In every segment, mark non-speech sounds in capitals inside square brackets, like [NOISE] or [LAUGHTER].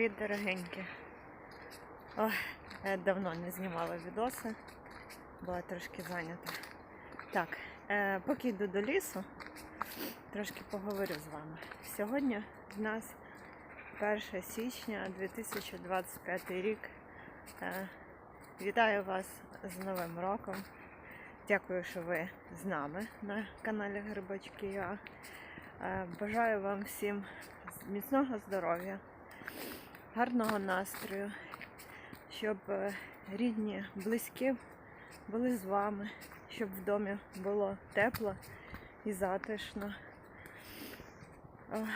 Привіт, дорогенькі. Ох, давно не знімала відоси, була трошки зайнята. Так, е, поки йду до лісу, трошки поговорю з вами. Сьогодні в нас 1 січня 2025 рік. Е, вітаю вас з Новим роком. Дякую, що ви з нами на каналі Грибочки Я. Е, Бажаю вам всім міцного здоров'я, гарного настрою, щоб е, рідні, близькі були з вами, щоб в домі було тепло і затишно, Е,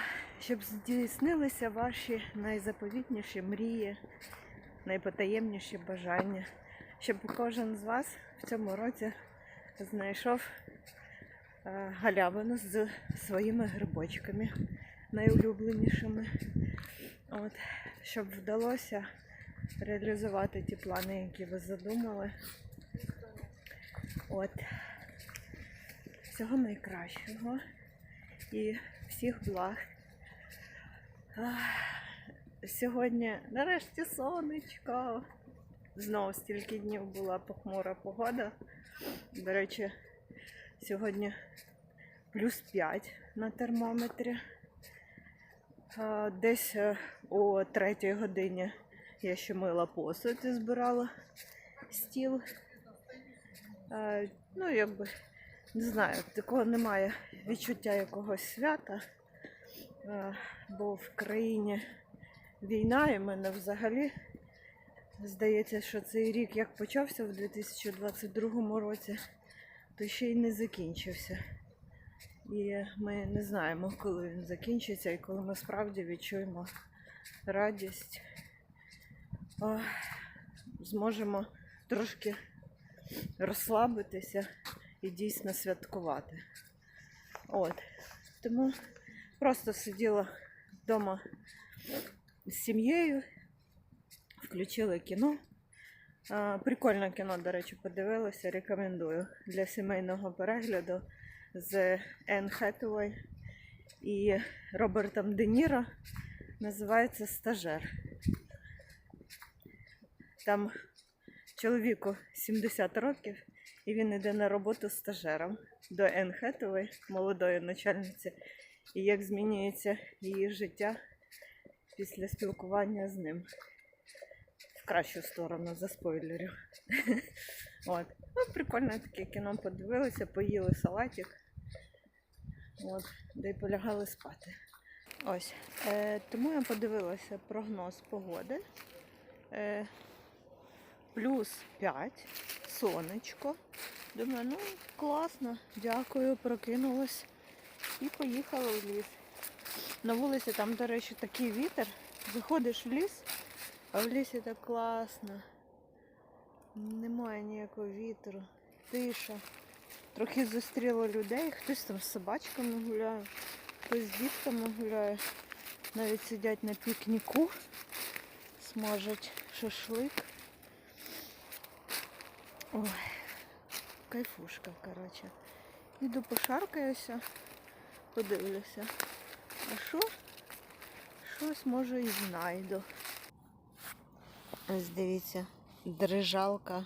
щоб здійснилися ваші найзаповітніші мрії, найпотаємніші бажання, щоб кожен з вас в цьому році знайшов е, галявину з своїми грибочками найулюбленішими. От, щоб вдалося реалізувати ті плани, які ви задумали. От. Всього найкращого і всіх благ. Сьогодні нарешті сонечко. Знову стільки днів була похмура погода. До речі, сьогодні плюс 5 на термометрі. Десь е, о третій годині я ще мила посуд і збирала стіл. А, Ну, якби, не знаю, такого немає відчуття якогось свята, А, бо в країні війна і мене взагалі здається, що цей рік як почався в 2022 році, то ще й не закінчився. І ми не знаємо, коли він закінчиться і коли ми справді відчуємо радість, зможемо трошки розслабитися і дійсно святкувати. От. Тому просто сиділа вдома з сім'єю, включила кіно. Прикольне кіно, до речі, подивилася, рекомендую для сімейного перегляду з Енн Хеттуей і Робертом Де Ніро. Називається Стажер. Там чоловіку 70 років, і він йде на роботу стажером до Енн Хеттуей, молодої начальниці, і як змінюється її життя після спілкування з ним. В кращу сторону за спойлерів. [LAUGHS] От. Ну, прикольне таке кіно подивилися, поїли салатик. От, де й полягали спати. Ось. Е, тому я подивилася прогноз погоди. Е, плюс 5, сонечко. Думаю, ну класно, дякую, прокинулась і поїхала в ліс. На вулиці там, до речі, такий вітер. Заходиш в ліс, а в лісі так класно. Немає ніякого вітру, тиша. Трохи зустріла людей, хтось там з собачками гуляє, хтось з дітками гуляє. Навіть сидять на пікніку, смажать шашлик. Ой, кайфушка, коротше. Іду пошаркаюся, подивлюся. А що? Щось може і знайду. Ось дивіться, дрижалка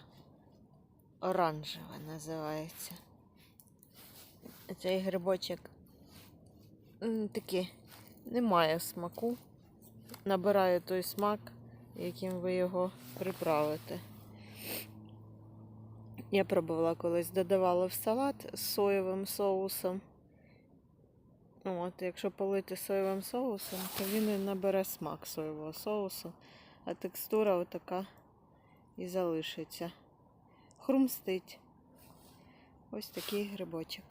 оранжева називається. Цей грибочок м, такий не смаку. Набирає той смак, яким ви його приправите. Я пробувала колись, додавала в салат з соєвим соусом. От, якщо полити соєвим соусом, то він і набере смак соєвого соусу, а текстура отака і залишиться. Хрумстить. Ось такий грибочок.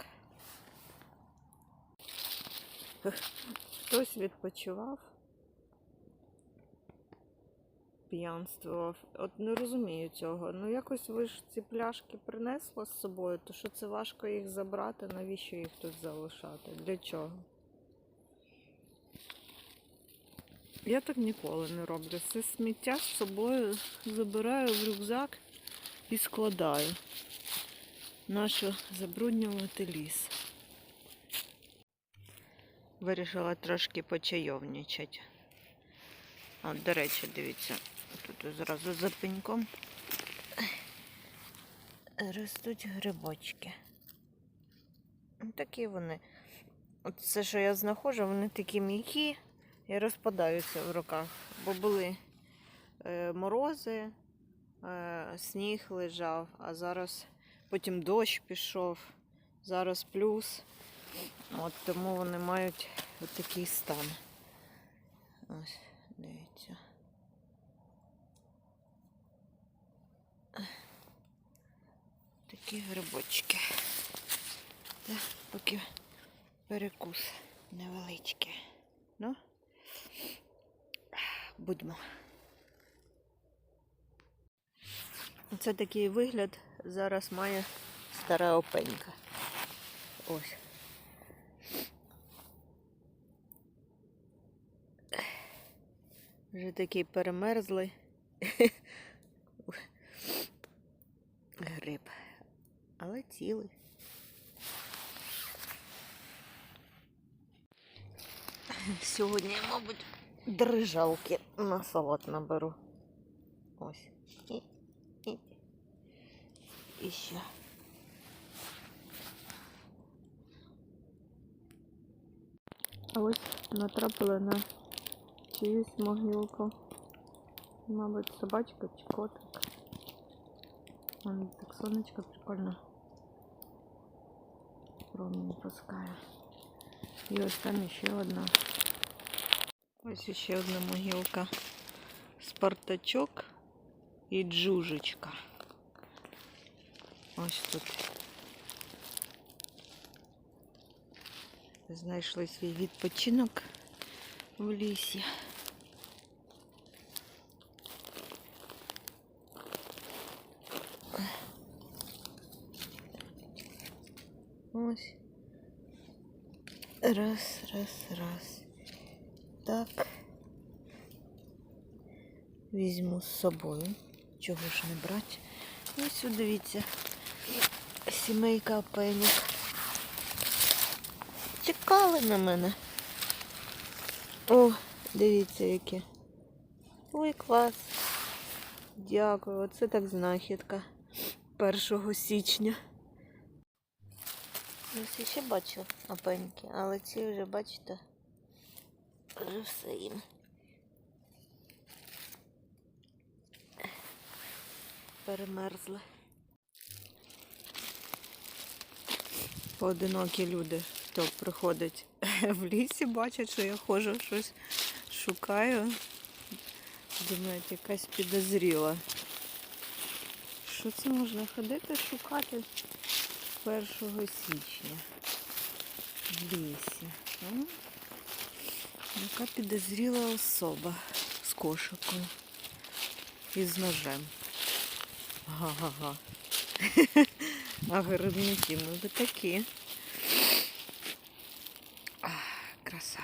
Хтось відпочивав, п'янствував. От не розумію цього. Ну якось ви ж ці пляшки принесла з собою, то що це важко їх забрати, навіщо їх тут залишати? Для чого? Я так ніколи не роблю. Все сміття з собою забираю в рюкзак і складаю. Нащо забруднювати ліс? Вирішила трошки почайовничати. От, до речі, дивіться, тут зразу за пеньком ростуть грибочки. Такі вони. От все, що я знаходжу, вони такі м'які і розпадаються в руках. Бо були е, морози, е, сніг лежав, а зараз потім дощ пішов, зараз плюс. От тому вони мають такий стан. Ось, дивіться. Такі грибочки. Та поки перекус невеличкий. Ну, будьмо. Це такий вигляд зараз має стара опенька. Ось. Вже такий перемерзлий гриб. Але цілий. Сьогодні, мабуть, дрижалки на салат наберу. Ось. І, і, і ще. Ось натрапила на чиюсь могилку. Мабуть, собачка чи котик. Вон так сонечко прикольно. Промінь пускає. І ось там ще одна. Ось ще одна могилка. Спартачок і джужечка. Ось тут. Знайшли свій відпочинок в лісі. Ось. Раз, раз, раз. Так. Візьму з собою. Чого ж не брати? Ось от дивіться. Сімейка опеньок. Чекали на мене. О, дивіться яке. Ой, клас. Дякую. Оце так знахідка. 1 січня. Ось ще бачу опеньки, але ці вже, бачите, вже все їм. Перемерзли. Поодинокі люди, хто приходить [LAUGHS] в лісі, бачать, що я ходжу, щось шукаю. Думають, якась підозріла. Що це можна ходити шукати 1 січня в лісі? Яка підозріла особа з кошиком і з ножем. Га-га-га. [LAUGHS] А грибники, ну ви такі. Краса.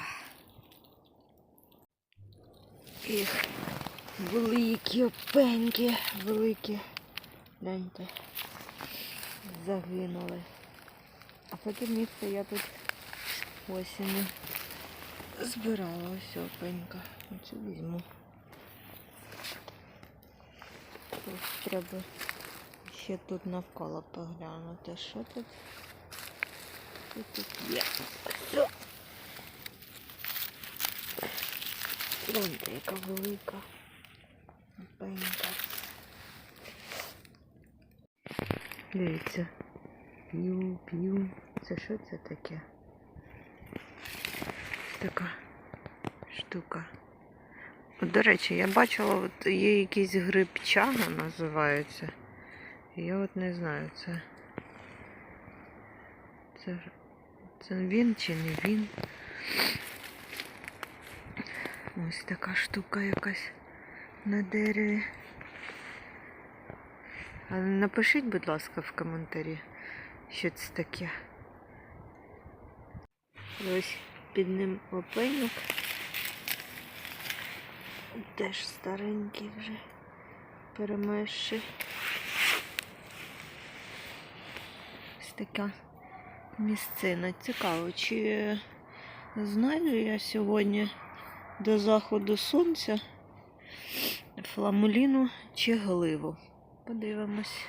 Їх великі опеньки, великі. Гляньте. Загинули. А потім місце я тут осінню збирала ось опенька. Оцю візьму. Ось треба ще тут навколо поглянути. Що тут? Що тут є? Все. Гляньте, яка велика опенька. Дивіться. П'ю, п'ю. Це що це таке? Така штука. До речі, я бачила, от є якийсь гриб чага називається. Я от не знаю, це. Це, це він чи не він. Ось така штука якась на дереві. Напишіть, будь ласка, в коментарі, що це таке. Ось під ним опеньок. Теж старенький вже перемерший. Ось така місцина. Цікаво, чи знайду я сьогодні до заходу сонця Фламуліну чи гливу. Подивимось.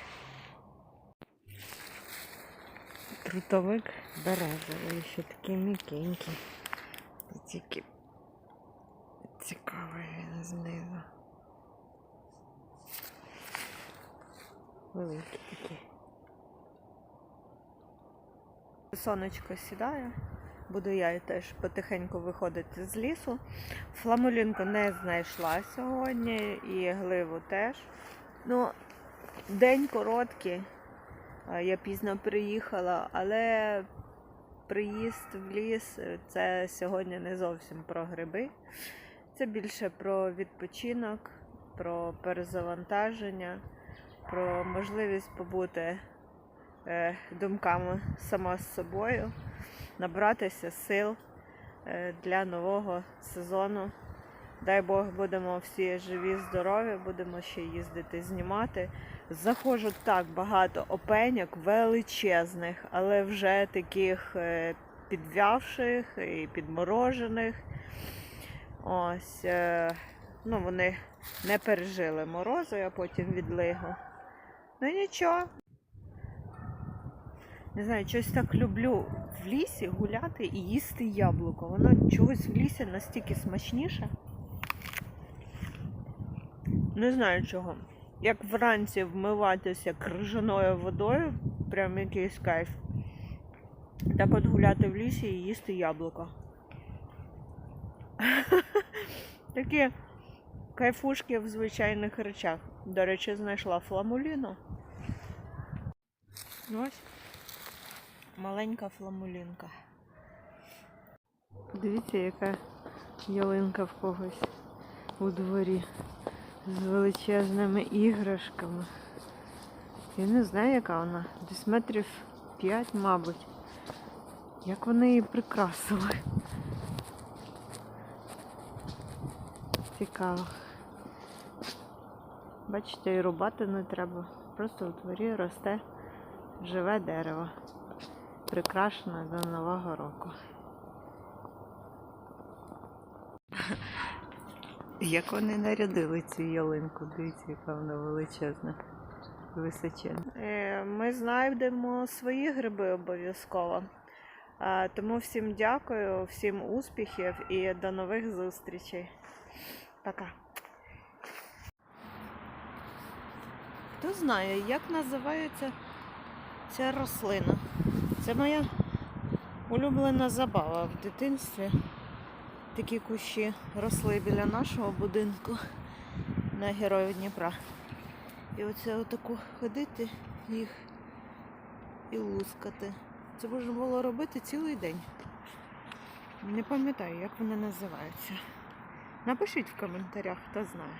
Трутовик березовий, ще такий м'якенький. І Тільки цікавий він знизу. Великий такий. Сонечко сідає. Буду я теж потихеньку виходити з лісу. Фламулінку не знайшла сьогодні і гливу теж. Ну, день короткий. Я пізно приїхала, але приїзд в ліс е, це сьогодні не зовсім про гриби. Це більше про відпочинок, про перезавантаження, про можливість побути е, думками сама з собою, набратися сил е, для нового сезону. Дай Бог, будемо всі живі, здорові, будемо ще їздити знімати. Заходжу так багато опеньок величезних, але вже таких е, підвявших і підморожених. Ось, е, ну вони не пережили морозу, а потім відлигу. Ну нічого. Не знаю, щось так люблю в лісі гуляти і їсти яблуко. Воно чогось в лісі настільки смачніше. Не знаю чого. Як вранці вмиватися крижаною водою, прям якийсь кайф. Так от гуляти в лісі і їсти яблуко. [LAUGHS] Такі кайфушки в звичайних речах. До речі, знайшла фламуліну. Ось маленька фламулінка. Дивіться, яка ялинка в когось у дворі з величезними іграшками. Я не знаю, яка вона. Десь метрів 5, мабуть. Як вони її прикрасили. Цікаво. Бачите, і рубати не треба. Просто у дворі росте живе дерево. Прикрашене до Нового року. Як вони нарядили цю ялинку, дивіться, яка вона величезна, височена. Ми знайдемо свої гриби обов'язково. Тому всім дякую, всім успіхів і до нових зустрічей. Пока. Хто знає, як називається ця рослина? Це моя улюблена забава в дитинстві. Такі кущі росли біля нашого будинку на Героїв Дніпра. І оце отаку ходити їх і лускати. Це можна було робити цілий день. Не пам'ятаю, як вони називаються. Напишіть в коментарях, хто знає.